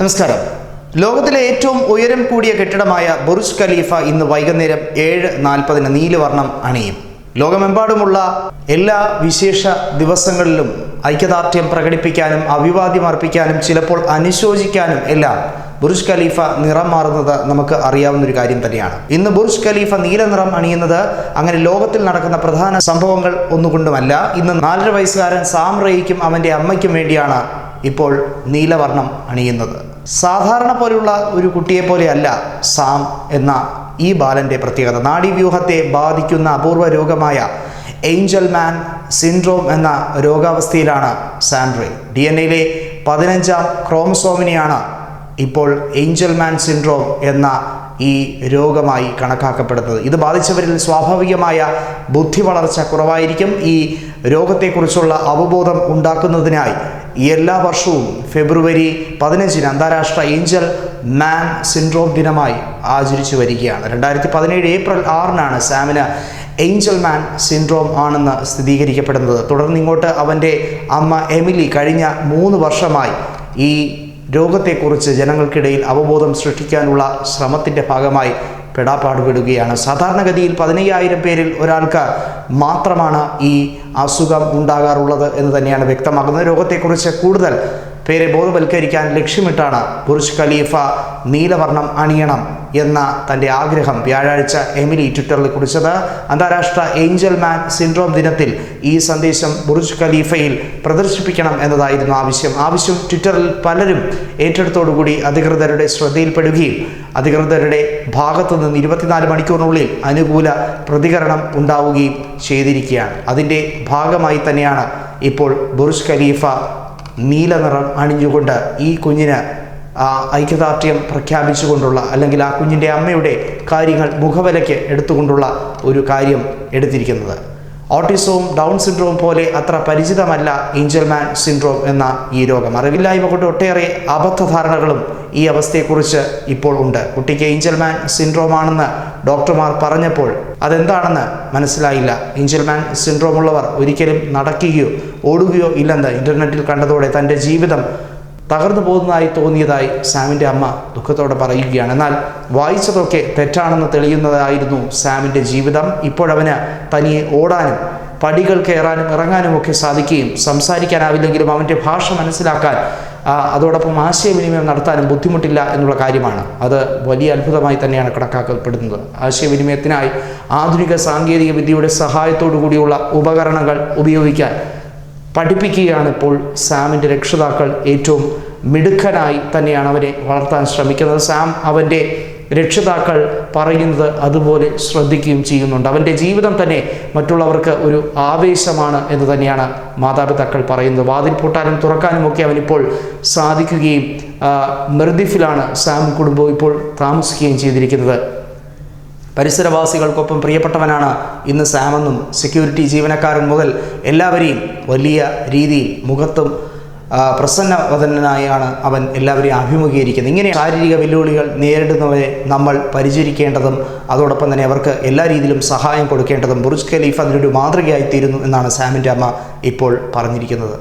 നമസ്കാരം. ലോകത്തിലെ ഏറ്റവും ഉയരം കൂടിയ കെട്ടിടമായ ബുർജ് ഖലീഫ ഇന്ന് വൈകുന്നേരം ഏഴ് നാൽപ്പതിന് നീലവർണം അണിയും. ലോകമെമ്പാടുമുള്ള എല്ലാ വിശേഷ ദിവസങ്ങളിലും ഐക്യദാർഢ്യം പ്രകടിപ്പിക്കാനും അഭിവാദ്യം അർപ്പിക്കാനും ചിലപ്പോൾ അനുശോചിക്കാനും എല്ലാം ബുർജ് ഖലീഫ നിറം മാറുന്നത് നമുക്ക് അറിയാവുന്ന ഒരു കാര്യം തന്നെയാണ്. ഇന്ന് ബുർജ് ഖലീഫ നീല നിറം അണിയുന്നത് അങ്ങനെ ലോകത്തിൽ നടക്കുന്ന പ്രധാന സംഭവങ്ങൾ ഒന്നുകൊണ്ടുമല്ല. ഇന്ന് നാലര വയസ്സുകാരൻ സാം റേയ്ക്കും അവന്റെ അമ്മയ്ക്കും വേണ്ടിയാണ് ഇപ്പോൾ നീലവർണം അണിയുന്നത്. സാധാരണ പോലെയുള്ള ഒരു കുട്ടിയെ പോലെയല്ല സാം എന്ന ഈ ബാലന്റെ പ്രത്യേകത. നാഡീവ്യൂഹത്തെ ബാധിക്കുന്ന അപൂർവ രോഗമായ ഏഞ്ചൽ മാൻ സിൻഡ്രോം എന്ന രോഗാവസ്ഥയിലാണ് സാൻഡ്രേ. ഡി എൻ എയിലെ പതിനഞ്ചാം ക്രോമസോമിനെയാണ് ഇപ്പോൾ ഏഞ്ചൽ മാൻ സിൻഡ്രോം എന്ന ഈ രോഗമായി കണക്കാക്കപ്പെടുന്നത്. ഇത് ബാധിച്ചവരിൽ സ്വാഭാവികമായ ബുദ്ധി വളർച്ച കുറവായിരിക്കും. ഈ രോഗത്തെക്കുറിച്ചുള്ള അവബോധം ഉണ്ടാക്കുന്നതിനായി എല്ലാ വർഷവും ഫെബ്രുവരി പതിനഞ്ചിന് അന്താരാഷ്ട്ര ഏഞ്ചൽ മാൻ സിൻഡ്രോം ദിനമായി ആചരിച്ചു വരികയാണ്. രണ്ടായിരത്തി പതിനേഴ് ഏപ്രിൽ ആറിനാണ് സാമിന് ഏഞ്ചൽ മാൻ സിൻഡ്രോം ആണെന്ന് സ്ഥിരീകരിക്കപ്പെടുന്നത്. തുടർന്ന് ഇങ്ങോട്ട് അവന്റെ അമ്മ എമിലി കഴിഞ്ഞ മൂന്ന് വർഷമായി ഈ രോഗത്തെക്കുറിച്ച് ജനങ്ങൾക്കിടയിൽ അവബോധം സൃഷ്ടിക്കാനുള്ള ശ്രമത്തിന്റെ ഭാഗമായി പെടാപ്പാടുപെടുകയാണ്. സാധാരണഗതിയിൽ പതിനയ്യായിരം പേരിൽ ഒരാൾക്ക് മാത്രമാണ് ഈ അസുഖം ഉണ്ടാകാറുള്ളത് എന്ന് തന്നെയാണ് വ്യക്തമാക്കുന്നത്. രോഗത്തെക്കുറിച്ച് കൂടുതൽ പേരെ ബോധവൽക്കരിക്കാൻ ലക്ഷ്യമിട്ടാണ് ബുർജ് ഖലീഫ നീലവർണം അണിയണം എന്ന തന്റെ ആഗ്രഹം. വ്യാഴാഴ്ച എമിലി ട്വിറ്ററിൽ കുറിച്ചത് അന്താരാഷ്ട്ര ഏഞ്ചൽ മാൻ സിൻഡ്രോം ദിനത്തിൽ ഈ സന്ദേശം ബുർജ് ഖലീഫയിൽ പ്രദർശിപ്പിക്കണം എന്നതായിരുന്നു ആവശ്യം. ആവശ്യം ട്വിറ്ററിൽ പലരും ഏറ്റെടുത്തോടുകൂടി അധികൃതരുടെ ശ്രദ്ധയിൽപ്പെടുകയും അധികൃതരുടെ ഭാഗത്തു നിന്ന് ഇരുപത്തിനാല് മണിക്കൂറിനുള്ളിൽ അനുകൂല പ്രതികരണം ഉണ്ടാവുകയും ചെയ്തിരിക്കുകയാണ്. അതിന്റെ ഭാഗമായി തന്നെയാണ് ഇപ്പോൾ ബുർജ് ഖലീഫ നീല നിറം അണിഞ്ഞുകൊണ്ട് ഈ കുഞ്ഞിന് ആ ഐക്യദാർഢ്യം പ്രഖ്യാപിച്ചുകൊണ്ടുള്ള അല്ലെങ്കിൽ ആ കുഞ്ഞിന്റെ അമ്മയുടെ കാര്യങ്ങൾ മുഖവിലയ്ക്ക് എടുത്തുകൊണ്ടുള്ള ഒരു കാര്യം എടുത്തിരിക്കുന്നത്. ഓട്ടിസവും ഡൗൺ സിൻഡ്രോം പോലെ അത്ര പരിചിതമല്ല ഇഞ്ചൽമാൻ സിൻഡ്രോം എന്ന ഈ രോഗം. അറിവില്ലായ്മ കൊണ്ട് ഒട്ടേറെ അബദ്ധധാരണകളും ഈ അവസ്ഥയെക്കുറിച്ച് ഇപ്പോൾ ഉണ്ട്. കുട്ടിക്ക് ഇഞ്ചൽമാൻ സിൻഡ്രോം ആണെന്ന് ഡോക്ടർമാർ പറഞ്ഞപ്പോൾ അതെന്താണെന്ന് മനസ്സിലായില്ല. ഇഞ്ചൽമാൻ സിൻഡ്രോം ഉള്ളവർ ഒരിക്കലും നടക്കുകയോ ഓടുകയോ ഇല്ലെന്ന് ഇന്റർനെറ്റിൽ കണ്ടതോടെ തന്റെ ജീവിതം തകർന്നു പോകുന്നതായി തോന്നിയതായി സാമിന്റെ അമ്മ ദുഃഖത്തോടെ പറയുകയാണ്. എന്നാൽ വായിച്ചതൊക്കെ തെറ്റാണെന്ന് തെളിയുന്നതായിരുന്നു സാമിന്റെ ജീവിതം. ഇപ്പോഴവന് തനിയെ ഓടാനും പടികൾ കയറാനും ഇറങ്ങാനും ഒക്കെ സാധിക്കുകയും സംസാരിക്കാനാവില്ലെങ്കിലും അവന്റെ ഭാഷ മനസ്സിലാക്കാൻ അതോടൊപ്പം ആശയവിനിമയം നടത്താനും ബുദ്ധിമുട്ടില്ല എന്നുള്ള കാര്യമാണ്. അത് വലിയ അത്ഭുതമായി തന്നെയാണ് കണക്കാക്കപ്പെടുന്നത്. ആശയവിനിമയത്തിനായി ആധുനിക സാങ്കേതിക വിദ്യയുടെ സഹായത്തോടു കൂടിയുള്ള ഉപകരണങ്ങൾ ഉപയോഗിക്കാൻ പഠിപ്പിക്കുകയാണ് ഇപ്പോൾ സാമിന്റെ രക്ഷിതാക്കൾ ഏറ്റവും മിടുക്കനായി തന്നെയാണ് അവനെ വളർത്താൻ ശ്രമിക്കുന്നത്. സാം അവന്റെ രക്ഷിതാക്കൾ പറയുന്നത് അതുപോലെ ശ്രദ്ധിക്കുകയും ചെയ്യുന്നുണ്ട്. അവന്റെ ജീവിതം തന്നെ മറ്റുള്ളവർക്ക് ഒരു ആവേശമാണ് എന്ന് തന്നെയാണ് മാതാപിതാക്കൾ പറയുന്നത്. വാതിൽ പൂട്ടാനും തുറക്കാനും ഒക്കെ അവനിപ്പോൾ സാധിക്കുകയും മെർദിഫിലാണ് സാം കുടുംബം ഇപ്പോൾ താമസിക്കുകയും ചെയ്തിരിക്കുന്നത്. പരിസരവാസികൾക്കൊപ്പം പ്രിയപ്പെട്ടവനാണ് ഇന്ന് സാമെന്നും സെക്യൂരിറ്റി ജീവനക്കാരൻ മുതൽ എല്ലാവരെയും വലിയ രീതിയിൽ മുഖത്തും പ്രസന്നവതനായാണ് അവൻ എല്ലാവരെയും അഭിമുഖീകരിക്കുന്നത്. ഇങ്ങനെ ശാരീരിക വെല്ലുവിളികൾ നേരിടുന്നവരെ നമ്മൾ പരിചരിക്കേണ്ടതും അതോടൊപ്പം തന്നെ അവർക്ക് എല്ലാ രീതിയിലും സഹായം കൊടുക്കേണ്ടതും ബുർജ് ഖലീഫ് അതിനൊരു മാതൃകയായിത്തീരുന്നു എന്നാണ് സാമിന്റെ അമ്മ ഇപ്പോൾ പറഞ്ഞിരിക്കുന്നത്.